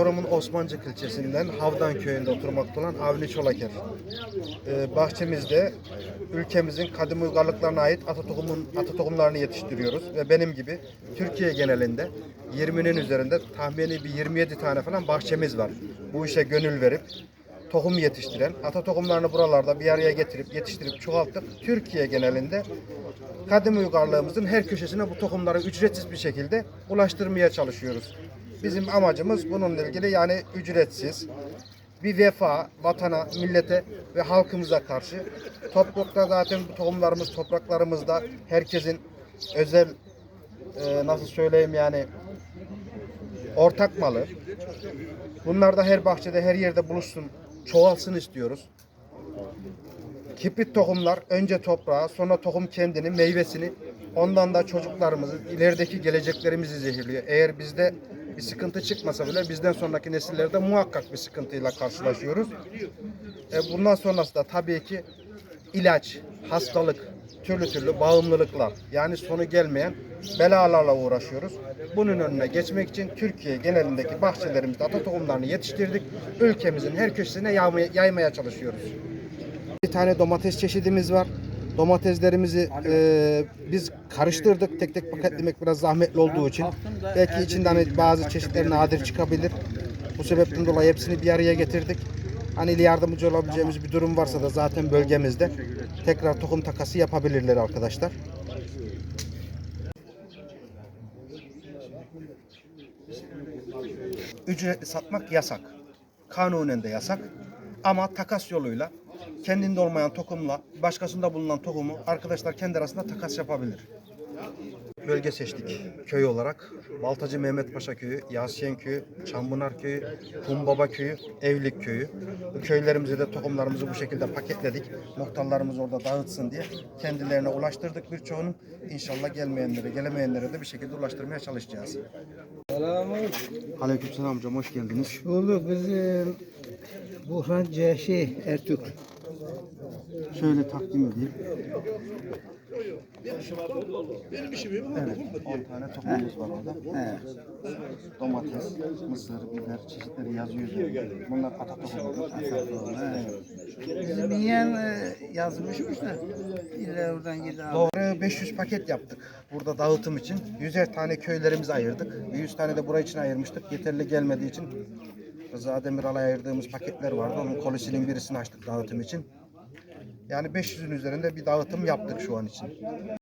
Çorum'un Osmancık ilçesinden Havdan köyünde oturmakta olan Avni Çolaker. Ee, bahçemizde ülkemizin kadim uygarlıklarına ait ata, tohumun, ata tohumlarını yetiştiriyoruz. Ve benim gibi Türkiye genelinde 20'nin üzerinde tahmini bir 27 tane falan bahçemiz var. Bu işe gönül verip tohum yetiştiren, ata tohumlarını buralarda bir araya getirip yetiştirip çoğaltıp Türkiye genelinde kadim uygarlığımızın her köşesine bu tohumları ücretsiz bir şekilde ulaştırmaya çalışıyoruz. Bizim amacımız bununla ilgili yani ücretsiz bir vefa vatana, millete ve halkımıza karşı. Toprakta zaten tohumlarımız topraklarımızda herkesin özel e, nasıl söyleyeyim yani ortak malı. Bunlar da her bahçede her yerde buluşsun, çoğalsın istiyoruz. Kibrit tohumlar önce toprağa, sonra tohum kendini, meyvesini, ondan da çocuklarımızı, ilerideki geleceklerimizi zehirliyor. Eğer bizde bir sıkıntı çıkmasa bile bizden sonraki nesillerde muhakkak bir sıkıntıyla karşılaşıyoruz. E, bundan sonrası da tabii ki ilaç, hastalık, türlü türlü bağımlılıklar yani sonu gelmeyen belalarla uğraşıyoruz. Bunun önüne geçmek için Türkiye genelindeki bahçelerimizde ata tohumlarını yetiştirdik. Ülkemizin her köşesine yaymaya, yaymaya çalışıyoruz. Bir tane domates çeşidimiz var. Domateslerimizi e, biz karıştırdık. Tek tek paketlemek biraz zahmetli olduğu için. Belki içinden hani bazı çeşitler nadir çıkabilir. Bu sebepten dolayı hepsini bir araya getirdik. Hani yardımcı olabileceğimiz bir durum varsa da zaten bölgemizde tekrar tohum takası yapabilirler arkadaşlar. Ücretli satmak yasak. Kanunen de yasak. Ama takas yoluyla kendinde olmayan tohumla başkasında bulunan tohumu arkadaşlar kendi arasında takas yapabilir. Bölge seçtik köy olarak. Baltacı Mehmet Paşa Köyü, Yasiyen Köyü, Çamlınar Köyü, Kumbaba Köyü, Evlik Köyü. Bu köylerimize de tohumlarımızı bu şekilde paketledik. Muhtarlarımız orada dağıtsın diye kendilerine ulaştırdık birçoğunu. İnşallah gelmeyenlere, gelemeyenlere de bir şekilde ulaştırmaya çalışacağız. Aleykümselam amcam hoş geldiniz. Bulduk bizim Burhan Ceşi Ertürk. Şöyle takdim edeyim. Evet, 10 tane tohumumuz var orada. He. Domates, mısır, biber çeşitleri yazıyor. üzerinde. Bunlar ata tohumu. Bizim yeğen e, yazmışmış da illa oradan gidi aldı. Doğru 500 paket yaptık burada dağıtım için. 100'er tane köylerimize ayırdık. 100 tane de buraya için ayırmıştık. Yeterli gelmediği için Rıza Demiral'a ayırdığımız paketler vardı. Onun kolisinin birisini açtık dağıtım için. Yani 500'ün üzerinde bir dağıtım yaptık şu an için.